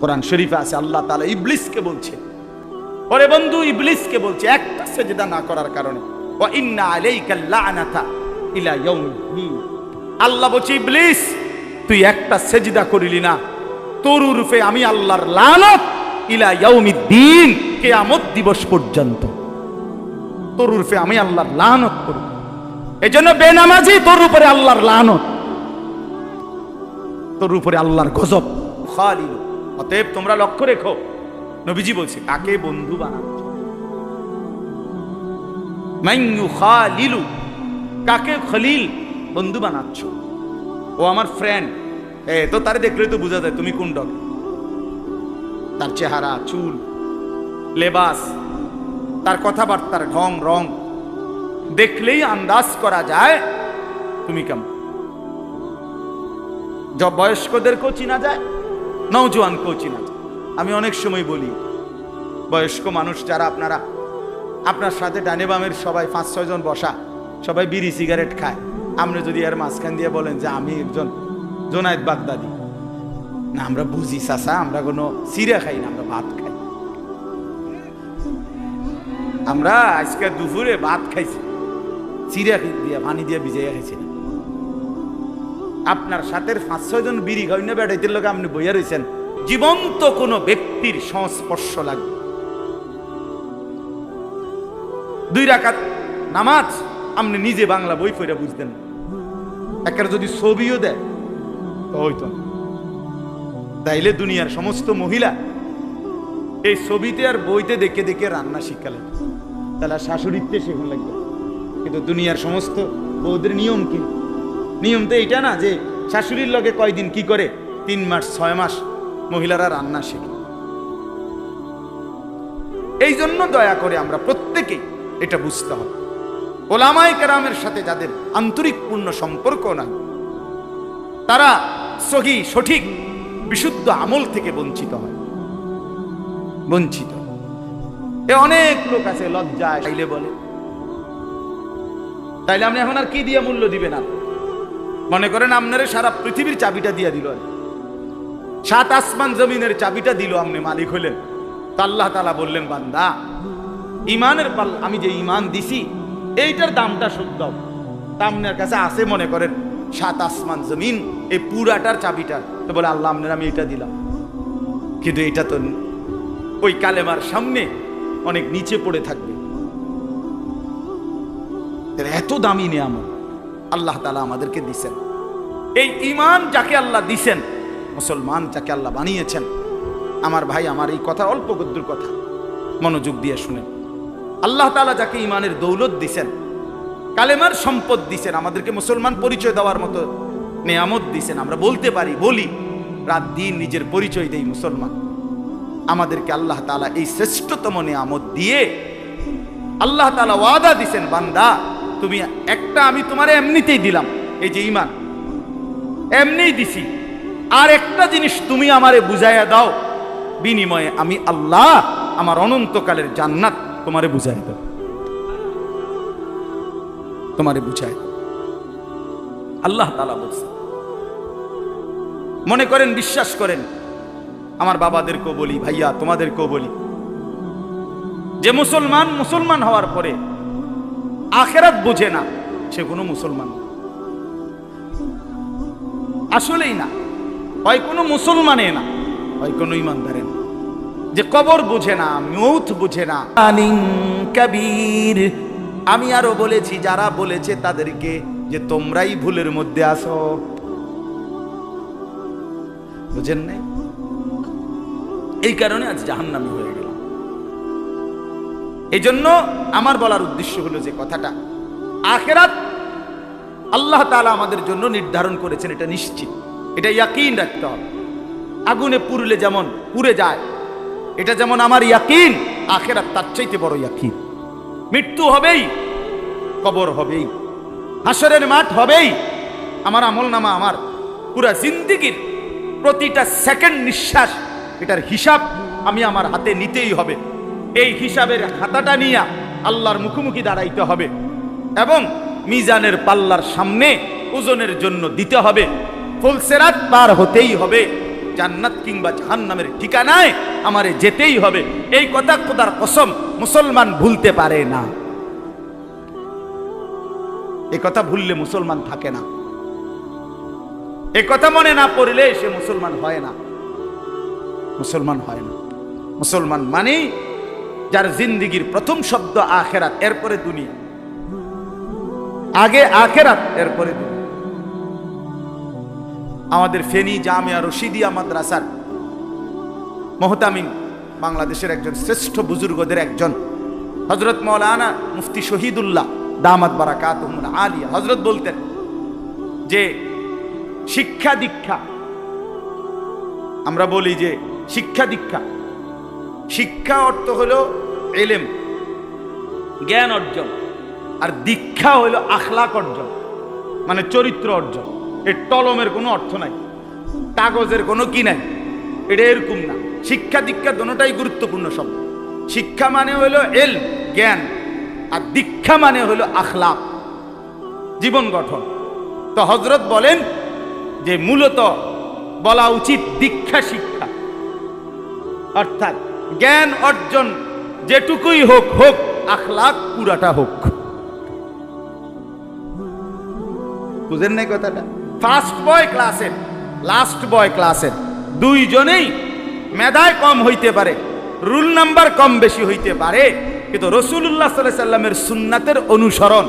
কোরআন শরীফে আছে, আল্লাহ তাআলা ইবলিসকে বলছে। ওরে বন্ধু, ইবলিসকে বলছে, একটা সেজদা না করার কারণে। ওয়া ইন্না ইলা আল্লাহ বলছে, ইবলিস, তুই একটা সেজদা করিলি না। তোর রূপে আমি আল্লাহর লানত ইলা ইয়াউমিদ্দিন, কিয়ামত দিবস পর্যন্ত। তোর রূপে আমি আল্লাহর লানত করব। এজন্য বেনামাজি, তোর উপরে আল্লাহর লানত। তোর উপরে আল্লাহর গজব। খালিল অতএব তোমরা লক্ষ্য রেখো। নবীজি বলছে, কাকে বন্ধু খালিলু, কাকে খলিল বন্ধু বানাচ্ছ? ও আমার ফ্রেন্ড এ, তো তারে দেখলে তো বোঝা যায়, তুমি কোন ডগ তার চেহারা, চুল, লেবাস, তার কথাবার্তার ঢং, রং, দেখলেই আন্দাজ করা যায় তুমি কেমন। যা, বয়স্কদেরকেও চিনা যায় চিনা যায় আমি অনেক সময় বলি, বয়স্ক মানুষ যারা আপনারা, আপনার সাথে ডানে বামের সবাই পাঁচ, ছয় জন বসা, সবাই বিড়ি, সিগারেট খায়। আপনি যদি এর মাঝখান দিয়ে বলেন যে আমি একজন জোনায়েদ বাগদাদি। না, আমরা বুঝি চাষা আমরা কোনো সিরা খাই না, আমরা ভাত খাই। আমরা আজকে দুপুরে ভাত খাইছি। চিরা দিয়ে, পানি দিয়ে ভিজাইয়া খাইছি আপনার সাথে পাঁচ ছয় জন বিড়ি না বেড়াইতে লোক আপনি বইয়া রয়েছেন জীবন্ত কোনো ব্যক্তির সংস্পর্শ লাগবে। দুই রাকাত নামাজ, আপনি নিজে বাংলা বই ফইরা বুঝতেন। একটা যদি ছবিও দেয়, তো হইতো তাইলে দুনিয়ার সমস্ত মহিলা এই ছবিতে আর বইতে দেখে দেখে রান্না শিখালেন তাহলে শাশুড়িতে শেখুন লাগবে। কিন্তু দুনিয়ার সমস্ত বৌদের নিয়ম কি? নিয়ম তো এইটা না যে শাশুড়ির লগে কয়দিন কি করে? তিন মাস, ছয় মাস মহিলারা রান্না শেখে। এই জন্য দয়া করে আমরা প্রত্যেকেই এটা বুঝতে হবে। ওলামাই কেরামের সাথে যাদের আন্তরিক পূর্ণ সম্পর্ক নাই, তারা সহি, সঠিক, বিশুদ্ধ আমল থেকে বঞ্চিত হয়। বঞ্চিত। এ অনেক লোক আছে লজ্জায় বলে। তাইলে আপনি এখন আর কি দিয়ে মূল্য দিবেন আর? মনে করেন আপনারে সারা পৃথিবীর চাবিটা দিয়ে দিল সাত আসমান জমিনের চাবিটা দিল আপনি মালিক হলেন তা আল্লাহ তালা বললেন, বান্দা ইমানের পাল আমি যে ইমান দিছি, এইটার দামটা দাও। তা আপনার কাছে আছে মনে করেন, সাত আসমান জমিন, এই পুরাটার চাবিটা। তো বলে, আল্লাহ আপনার আমি এটা দিলাম। কিন্তু এটা তো ওই কালেমার সামনে অনেক নিচে পড়ে থাকবে। এত দামি নিয়ামত। আল্লাহ তালা আমাদেরকে দিছেন। এই ইমান যাকে আল্লাহ দিছেন। মুসলমান যাকে আল্লাহ বানিয়েছেন। আমার ভাই আমার এই কথা অল্প গদ্দুর কথা। মনোযোগ দিয়ে শুনেন। আল্লাহ তালা যাকে ইমানের দৌলত দিছেন কালেমার সম্পদ দিছেন আমাদেরকে মুসলমান পরিচয় দেওয়ার মতো নেয়ামত দিছেন। আমরা বলতে পারি বলি রাত দিন নিজের পরিচয় দেই মুসলমান। আমাদেরকে আল্লাহ তালা এই শ্রেষ্ঠতম নেয়ামত দিয়ে আল্লাহ তালা ওয়াদা দিছেন বান্দা তুমি একটা আমি তোমারে এমনিতেই দিলাম, এই যে ইমান এমনিই দিছি। আর একটা জিনিস তুমি আমারে বুঝাইয়া দাও, বিনিময়ে আমি আল্লাহ আমার অনন্তকালের জান্নাত তোমারে বুঝাই দাও তোমারে বুঝাই আল্লাহ তালা বলছে, মনে করেন, বিশ্বাস করেন, আমার বাবাদেরকেও বলি, ভাইয়া তোমাদেরকেও বলি, যে মুসলমান মুসলমান হওয়ার পরে আখেরাত বোঝে না, সে কোনো মুসলমান আসলেই না, হয় কোনো মুসলমানে না, হয় কোনো ইমানদারে না। যে কবর বুঝে না মৌথ বুঝে না। কবির, আমি আরও বলেছি, যারা বলেছে তাদেরকে যে তোমরাই ভুলের মধ্যে আসো বুঝেন নাই? এই কারণে আজ জাহান্নামি হয়ে গেল এই জন্য আমার বলার উদ্দেশ্য হলো যে কথাটা, আখেরাত আল্লাহ তাআলা আমাদের জন্য নির্ধারণ করেছেন, এটা নিশ্চিত। এটা ইয়াকিন রাখতে হবে। আগুনে পুরলে যেমন পুড়ে যায়, এটা যেমন আমার ইয়াকিন, আখেরাত তার চাইতে বড় ইয়াকিন। মৃত্যু হবেই, কবর হবেই হাসরের মাঠ হবেই। আমার আমল নামা আমার পুরা জিন্দিগির প্রতিটা সেকেন্ড নিঃশ্বাস এটার হিসাব আমি আমার হাতে নিতেই হবে। এই হিসাবের খাতাটা নিয়ে আল্লাহর মুখোমুখি দাঁড়াইতে হবে এবং মিজানের পাল্লার সামনে ওজনের জন্য দিতে হবে। ফুলসেরাত পার হতেই হবে। জান্নাত কিংবা জাহান্নামের ঠিকানায় আমারে যেতেই হবে। এই কথা খোদার কসম মুসলমান ভুলতে পারে না। এ কথা ভুললে মুসলমান থাকে না। এ কথা মনে না পড়লে সে মুসলমান হয় না। মুসলমান হয় না। মুসলমান মানেই যার জিন্দিগির প্রথম শব্দ আখেরাত, এরপরে দুনিয়া। আগে আখেরাত, এরপরে আমাদের ফেনী জামিয়া রশিদিয়া মাদ্রাসার মহতামিন বাংলাদেশের একজন শ্রেষ্ঠ বুজুর্গদের একজন হজরত মৌলানা মুফতি শহীদুল্লাহ দামাদ দামাত বারাকাত আলিয়া। হজরত বলতেন যে, শিক্ষা দীক্ষা, আমরা বলি যে শিক্ষা দীক্ষা শিক্ষা অর্থ হলো এলেম, জ্ঞান অর্জন, আর দীক্ষা হলো আখলাক অর্জন মানে চরিত্র অর্জন। এর টলমের কোনো অর্থ নাই, কাগজের কোনো কি নাই, এটা এরকম না। শিক্ষা দীক্ষা দোনোটাই গুরুত্বপূর্ণ শব্দ শিক্ষা মানে হলো এল জ্ঞান, আর দীক্ষা মানে হলো আখলাক, জীবন গঠন। তো হজরত বলেন যে মূলত বলা উচিত দীক্ষা শিক্ষা, অর্থাৎ জ্ঞান অর্জন যেটুকুই হোক হোক আখলাক পুরাটা হোক। বুঝেন নাই কথাটা? ফার্স্ট বয় ক্লাসের লাস্ট বয় ক্লাসের দুইজনেই মেধায় কম হইতে পারে রুল নাম্বার কম বেশি হইতে পারে কিন্তু রসুল্লাহ সাল্লাহ সাল্লামের সুন্নাতের অনুসরণ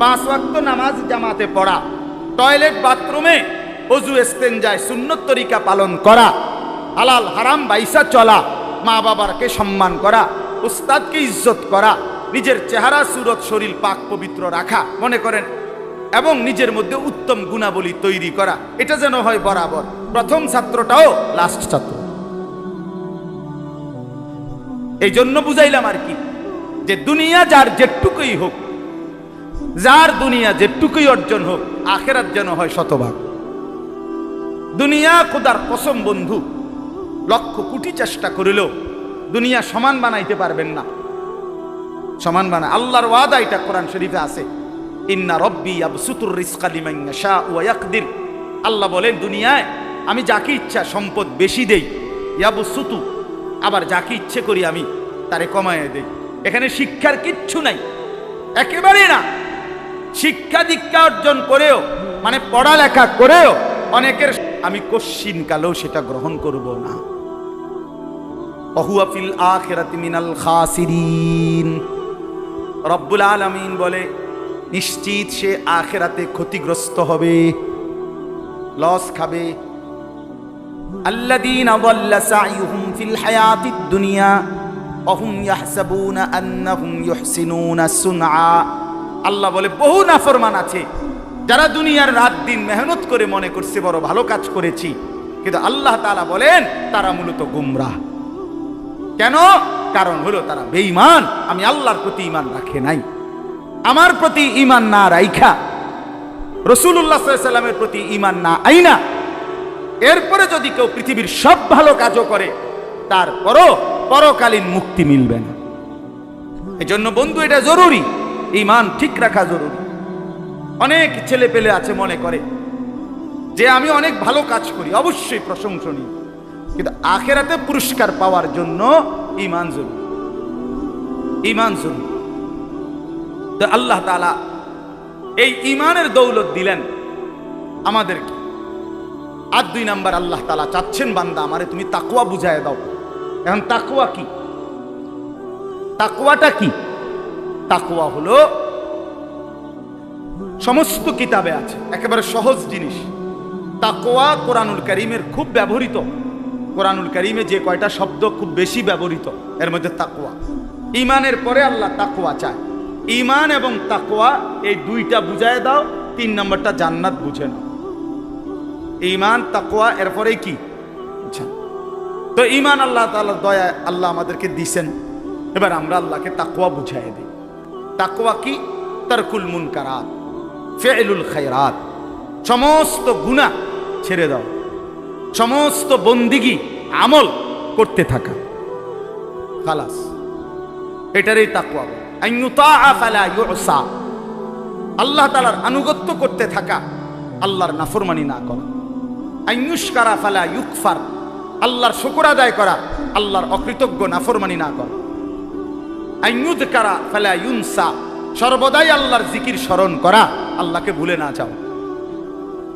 পাঁচ ওয়াক্ত নামাজ জামাতে পড়া টয়লেট বাথরুমে অজু এস্তেঞ্জায় সুন্নত তরিকা পালন করা হালাল হারাম বাইসা চলা মা বাবারকে সম্মান করা, উস্তাদকে ইজ্জত করা, নিজের চেহারা, সুরত, শরীর পাক, পবিত্র রাখা, মনে করেন, এবং নিজের মধ্যে উত্তম গুণাবলী তৈরি করা, এটা যেন হয় বরাবর। প্রথম ছাত্রটাও লাস্ট ছাত্র। এই জন্য বুঝাইলাম আর কি, যে দুনিয়া যার যেটুকুই হোক, যার দুনিয়া যেটুকুই অর্জন হোক, আখেরাত যেন হয় শতভাগ। দুনিয়া খোদার কসম বন্ধু লক্ষ কোটি চেষ্টা করিলেও দুনিয়া সমান বানাইতে পারবেন না। সমান বানায় আল্লাহর ওয়াদা এটা কোরআন শরীফে আছে। ইন্না রব্বি আবসুতুর রিজকা লিমান ইয়াশা ওয়া ইয়াকদির। আল্লাহ বলেন, দুনিয়ায় আমি যাকে ইচ্ছা সম্পদ বেশি দেই, ইয়াবসুতু, আবার যাকে ইচ্ছে করি আমি তারে কমায় দেই। এখানে শিক্ষার কিচ্ছু নাই। একেবারে না। শিক্ষা দীক্ষা অর্জন করেও মানে পড়ালেখা করেও অনেকের আমি কশ্চিন কালেও সেটা গ্রহণ করব না। খাসিরিন রব্বুল আলমিন বলে, নিশ্চিত সে আখেরাতে ক্ষতিগ্রস্ত হবে লস খাবে। ফিল দুনিয়া অহুম আল্লাহ বলে, বহু নাফরমান আছে, যারা দুনিয়ার রাত দিন মেহনত করে মনে করছে, বড় ভালো কাজ করেছি। কিন্তু আল্লাহ তালা বলেন, তারা মূলত গুমরাহ। কেন? কারণ হলো তারা বেঈমান। আমি আল্লাহর প্রতি ঈমান রাখে নাই। আমার প্রতি ঈমান না রাইখা। রসুল্লাহ সাল্লামের প্রতি ঈমান না আইনা। এরপরে যদি কেউ পৃথিবীর সব ভালো কাজও করে, তারপরও পরকালীন মুক্তি মিলবে না। এই জন্য বন্ধু, এটা জরুরি। ঈমান ঠিক রাখা জরুরি। অনেক ছেলে পেলে আছে মনে করে, যে আমি অনেক ভালো কাজ করি, অবশ্যই প্রশংসনীয়। কিন্তু আখেরাতে পুরস্কার পাওয়ার জন্য ঈমান জরুরি। ঈমান জরুরি। তো আল্লাহ তালা এই ইমানের দৌলত দিলেন আমাদেরকে। আর দুই নাম্বার আল্লাহ তালা চাচ্ছেন বান্দা, আমারে তুমি তাকুয়া বুঝায় দাও। এখন তাকুয়া কি? তাকুয়াটা কি? তাকুয়া হলো সমস্ত কিতাবে আছে, একেবারে সহজ জিনিস। তাকোয়া কোরআনুল করিমের খুব ব্যবহৃত। কোরআনুল করিমে যে কয়টা শব্দ খুব বেশি ব্যবহৃত, এর মধ্যে তাকোয়া ইমানের পরে আল্লাহ তাকুয়া চায়। ইমান এবং তাকোয়া এই দুইটা বুঝায় দাও, তিন নম্বরটা জান্নাত বুঝে নাও। ইমান তাকোয়া এরপরেই কি? আচ্ছা। তো ইমান আল্লাহ তাআলার দয়া আল্লাহ আমাদেরকে দিছেন। এবার আমরা আল্লাহকে তাকুয়া বুঝাই দিই। তাকোয়া কি? তারকুল মুনকারাত, ফেলুল খায়রাত। সমস্ত গুণা ছেড়ে দাও। সমস্ত বন্দিগি আমল করতে থাকা। খালাস। এটারই তাকুয়া। আল্লাহ তালার আনুগত্য করতে থাকা আল্লাহর নাফরমানি না করা। আন ইউশকারা ফালা ইউকফার। আল্লাহর শুকুর আদায় করা আল্লাহর অকৃতজ্ঞ নাফরমানি না করা। আইনুদ কারা ফেলা ইউনসা। সর্বদাই আল্লাহর জিকির স্মরণ করা। আল্লাহকে ভুলে না যাও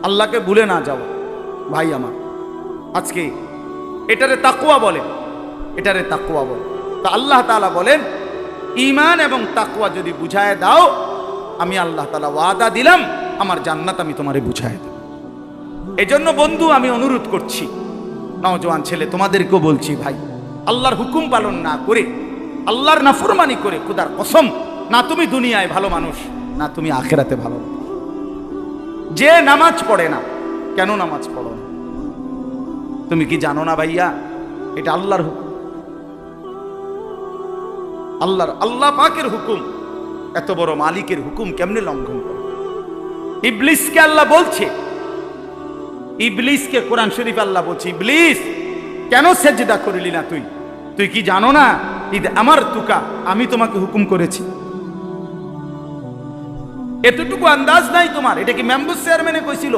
আল্লাহকে ভুলে না যাও ভাই আমার আজকে এটারে তাকুয়া বলে। এটারে তাকুয়া বলে। তো আল্লাহ তাআলা বলেন ইমান এবং তাকুয়া যদি বুঝায় দাও, আমি আল্লাহ তাআলা ওয়াদা দিলাম, আমার জান্নাত আমি তোমারে বুঝায় দেব। এজন্য বন্ধু, আমি অনুরোধ করছি, নওজোয়ান ছেলে, তোমাদেরকেও বলছি ভাই, আল্লাহর হুকুম পালন না করে, আল্লাহর নাফরমানি করে খুদার কসম, না তুমি দুনিয়ায় ভালো মানুষ, না তুমি আখেরাতে ভালো যে নামাজ পড়ে না, কেন নামাজ পড়ো না? তুমি কি জানো না ভাইয়া? এটা আল্লাহর হুকুম। আল্লাহর আল্লাহ পাকের হুকুম। এত বড় মালিকের হুকুম কেমনে লঙ্ঘন করে ইবলিসকে আল্লাহ বলছে, ইবলিসকে কোরআন শরীফ আল্লাহ বলছে, ইবলিস, কেন সেজদা করিলি না তুই? তুই কি জানো না? ঈদ আমার তুকা আমি তোমাকে হুকুম করেছি। এতটুকু আন্দাজ নাই তোমার, এটা কি মেম্বুস চেয়ারম্যানে কইছিল?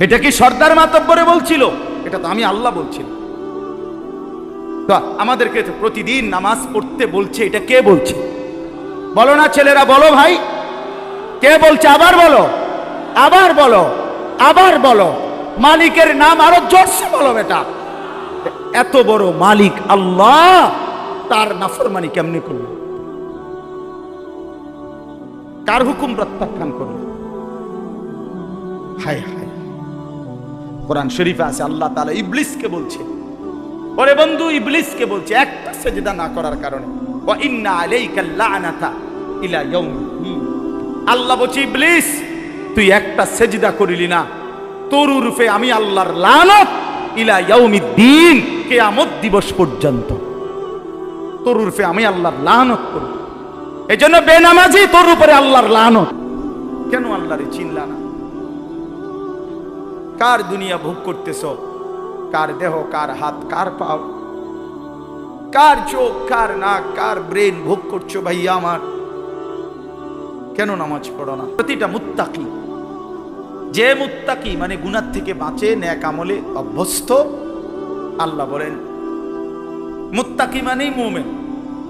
এটা কি সর্দার মাতব্বরে বলছিল? এটা তো আমি আল্লাহ বলছিলাম তো আমাদেরকে প্রতিদিন নামাজ পড়তে বলছে, এটা কে বলছে? বলো না ছেলেরা, বলো ভাই। কে বলছে? আবার বলো। আবার বলো। আবার বলো। মালিকের নাম আরও জোরসে বলো বেটা। এত বড় মালিক আল্লাহ, তার নাফরমানি কেমনি করল? কার হুকুম প্রত্যাখ্যান করল? হায় হায়। কোরআন শরীফে আছে, আল্লাহ তাআলা ইবলিসকে বলছে। ওরে বন্ধু, ইবলিসকে বলছে, একটা সেজদা না করার কারণে। আল্লাহ বলছে, ইবলিস, তুই একটা সেজদা করিলি না। তোর রূপে আমি আল্লাহর লানত ইলা ইয়াউমিদ্দিন, কিয়ামত দিবস পর্যন্ত। তোর রূপে আমি আল্লাহর লানত করব। এজন্য বেনামাজি তোর উপরে আল্লাহর লানত। কেন আল্লাহরে চিনলা না? কার দুনিয়া ভোগ করতেছ? কার দেহ, কার হাত, কার পাও? কার চোখ, কার নাক, কার ব্রেন ভোগ করছ ভাইয়া আমার? কেন নামাজ পড়ো না? প্রতিটা মুত্তাকি। যে মুত্তাকি মানে গুনার থেকে বাঁচে, ন্যাক আমলে অভ্যস্ত, আল্লাহ বলেন, মুত্তাকি মানেই মুমেন।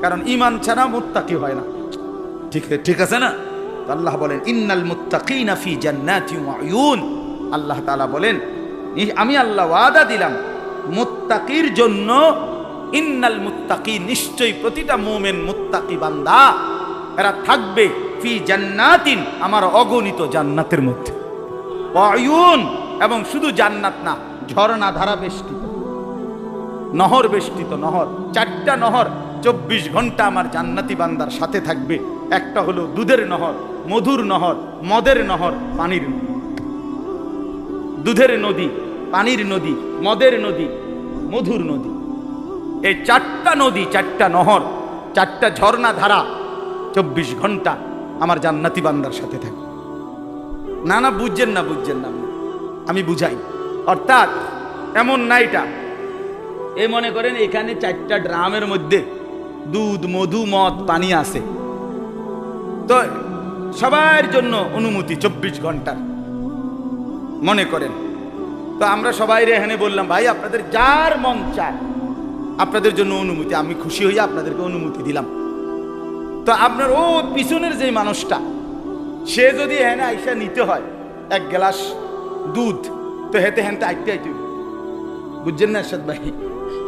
কারণ ইমান ছাড়া মুত্তাকি হয় না। ঠিক ঠিক আছে না? আল্লাহ বলেন, ইন্নাল মুত্তাকিনা ফি জান্নাতি ওয়া উয়ুন। আল্লাহ তালা বলেন আমি আল্লাহ ওয়াদা দিলাম, মুত্তাকির জন্য, ইন্নাল মুত্তাকি নিশ্চয়ই প্রতিটা মোমেন মুত্তাকি বান্দা, এরা থাকবে ফি জান্নাতিন, আমার অগণিত জান্নাতের মধ্যে। অয়ুন, এবং শুধু জান্নাত না, ঝর্ণা ধারা বেষ্টিত। নহর বেষ্টিত, নহর। চারটা নহর চব্বিশ ঘণ্টা আমার জান্নাতি বান্দার সাথে থাকবে। একটা হলো দুধের নহর, মধুর নহর, মদের নহর, পানির নহর। দুধের নদী, পানির নদী, মদের নদী, মধুর নদী। এই চারটা নদী, চারটা নহর, চারটা ঝর্ণা ধারা, চব্বিশ ঘণ্টা আমার জান্নাতি বান্দার সাথে থাকে। না না, বুঝছেন না বুঝছেন না আমি বুঝাই। অর্থাৎ, এমন না এটা। এ মনে করেন, এখানে চারটা ড্রামের মধ্যে দুধ, মধু, মদ, পানি আছে। তো সবার জন্য অনুমতি, চব্বিশ ঘণ্টার। মনে করেন। তো আমরা সবাই এখানে বললাম, ভাই, আপনাদের যার মন চায়, আপনাদের জন্য অনুমতি, আমি খুশি হইয়া আপনাদেরকে অনুমতি দিলাম। তো আপনার ও পিছনের যে মানুষটা, সে যদি এখানে আইসা নিতে হয়, এক গ্লাস দুধ, তো হেতে হেনতে আইতে আইতে বুঝছেন না, এরশাদ ভাই?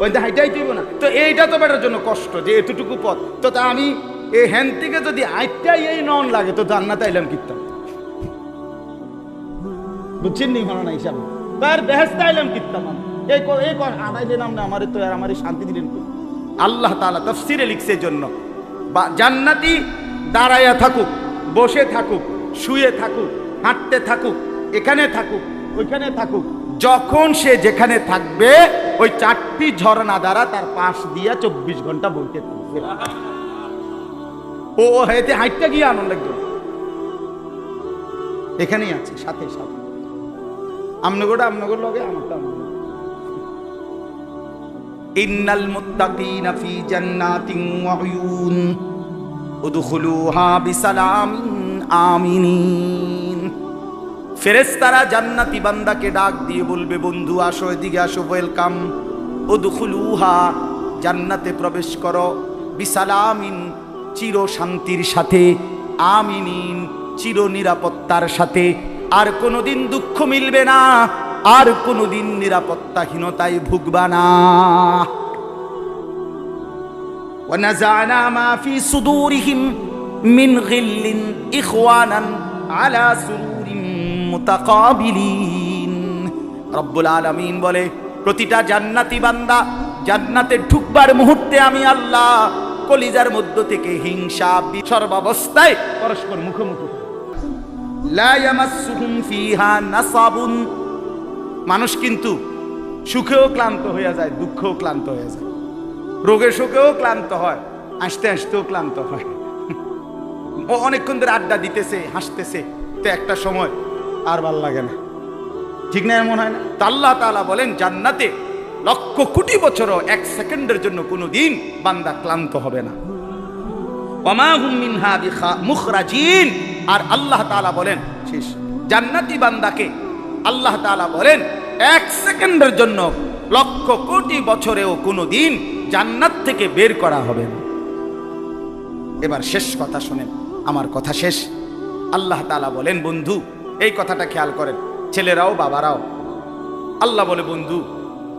ওইটা হাইতে আইতে হইব না। তো এইটা তো বেটার জন্য কষ্ট, যে এতটুকু পথ। তো তা আমি এই হ্যান থেকে যদি আইটাই এই নন লাগে, তো জান্নাত আইলাম কিতাম বুঝছেন নি? ভালো না হিসাব। তার বেহেস্তা আইলাম কিতাম আমি। এই এই তো আর শান্তি দিলেন আল্লাহ লিখছে জন্য বা জান্নাতি দাঁড়ায়া থাকুক, বসে থাকুক, শুয়ে থাকুক, হাঁটতে থাকুক, এখানে থাকুক, ওইখানে থাকুক, যখন সে যেখানে থাকবে, ওই চারটি ঝর্ণা দ্বারা তার পাশ দিয়া চব্বিশ ঘণ্টা বইতে থাকবে। ও হেতে হাইটটা গিয়ে আনন্দ লাগবে। এখানেই আছে, সাথে সাথে। আমনগোটা আমনগর লগে ইন্নাল মুত্তাকিনা ফি জান্নাতিন ওয়া উয়ুন, উদখুলুহা বিসালামিন আমিনিন। ফেরেস্তারা জান্নাতি বান্দাকে ডাক দিয়ে বলবে, বন্ধু, আসো এদিকে আসো, ওয়েলকাম। ও দুখুলুহা জান্নাতে প্রবেশ করো। বিসালামিন চির শান্তির সাথে। আমিনিন চির নিরাপত্তার সাথে। আর কোনোদিন দুঃখ মিলবে না আর কোনোদিন নিরাপত্তাহীনতায় ভুগবা না ونزعنا ما في صدورهم من غل إخوانا على سرور متقابلين রব্বুল আলামিন বলে প্রতিটা জান্নাতি বান্দা জান্নাতে ঢুকবার মুহূর্তে আমি আল্লাহ কলিজার মধ্য থেকে হিংসা বি- সর্বাবস্থায় পরস্পর মুখোমুখি মানুষ কিন্তু সুখেও ক্লান্ত হয়ে যায়, দুঃখেও ক্লান্ত হয়ে যায়। রোগে শোকেও ক্লান্ত হয় আসতে আসতেও ক্লান্ত হয়। ও অনেকক্ষণ ধরে আড্ডা দিতেছে, হাসতেছে, তো একটা সময় আর ভালো লাগে না। ঠিক না এমন হয় না? আল্লাহ তাআলা বলেন, জান্নাতে লক্ষ কোটি বছরও এক সেকেন্ডের জন্য কোনো দিন বান্দা ক্লান্ত হবে না। মিনহা মুখরাজিন। আর আল্লাহ তাআলা বলেন, শেষ। জান্নাতি বান্দাকে আল্লাহ তাআলা বলেন, এক সেকেন্ডের জন্য লক্ষ কোটি বছরেও কোনো দিন জান্নাত থেকে বের করা হবে না। এবার শেষ কথা শুনেন, আমার কথা শেষ। আল্লাহ তাআলা বলেন, বন্ধু, এই কথাটা খেয়াল করেন, ছেলেরাও বাবারাও। আল্লাহ বলে, বন্ধু,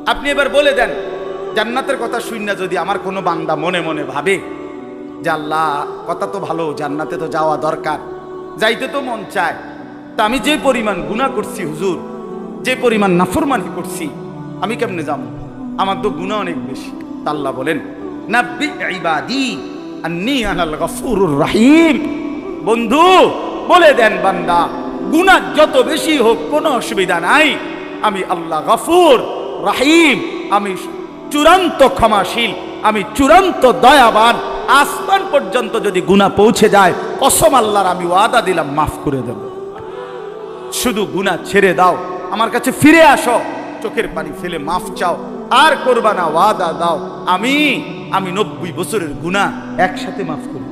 আপনি এবার বলে দেন, জান্নাতের কথা শুন না যদি আমার কোনো বান্দা মনে মনে ভাবে। আল্লাহ, কথা তো ভালো, জান্নাতে তো যাওয়া দরকার। যাইতে তো মন চায়। তা আমি যে পরিমাণ গুনাহ করছি, হুজুর, যে পরিমাণ নাফরমানি করছি, আমি কেমনে যাব? আমার তো গুনাহ অনেক বেশি। তা আল্লাহ বলেন রহিম। বন্ধু, বলে দেন বান্দা, গুনাহ যত বেশি হোক, কোনো অসুবিধা নাই। আমি আল্লাহ গফুর, রাহিম, আমি চূড়ান্ত ক্ষমাশীল, আমি চূড়ান্ত দয়াবান আসমান পর্যন্ত যদি গুণা পৌঁছে যায়, কসম আল্লাহর আমি ওয়াদা দিলাম, মাফ করে দেব। শুধু গুণা ছেড়ে দাও, আমার কাছে ফিরে আসো, চোখের পানি ফেলে মাফ চাও, আর করবা না ওয়াদা দাও। আমি আমি নব্বই বছরের গুণা একসাথে মাফ করে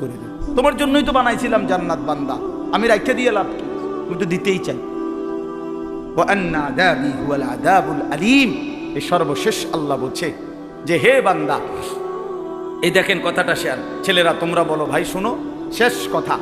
করে দেব। তোমার জন্যই তো বানাইছিলাম জান্নাত বান্দা। আমি রাখে দিয়ে লাভ আমি তুমি তো দিতেই চাই। আদাবুল আলিম। এ সর্বশেষ আল্লাহ বলছে যে হে বান্দা এই দেখেন কথাটা শেয়ার। ছেলেরা তোমরা বলো ভাই শোনো শেষ কথা।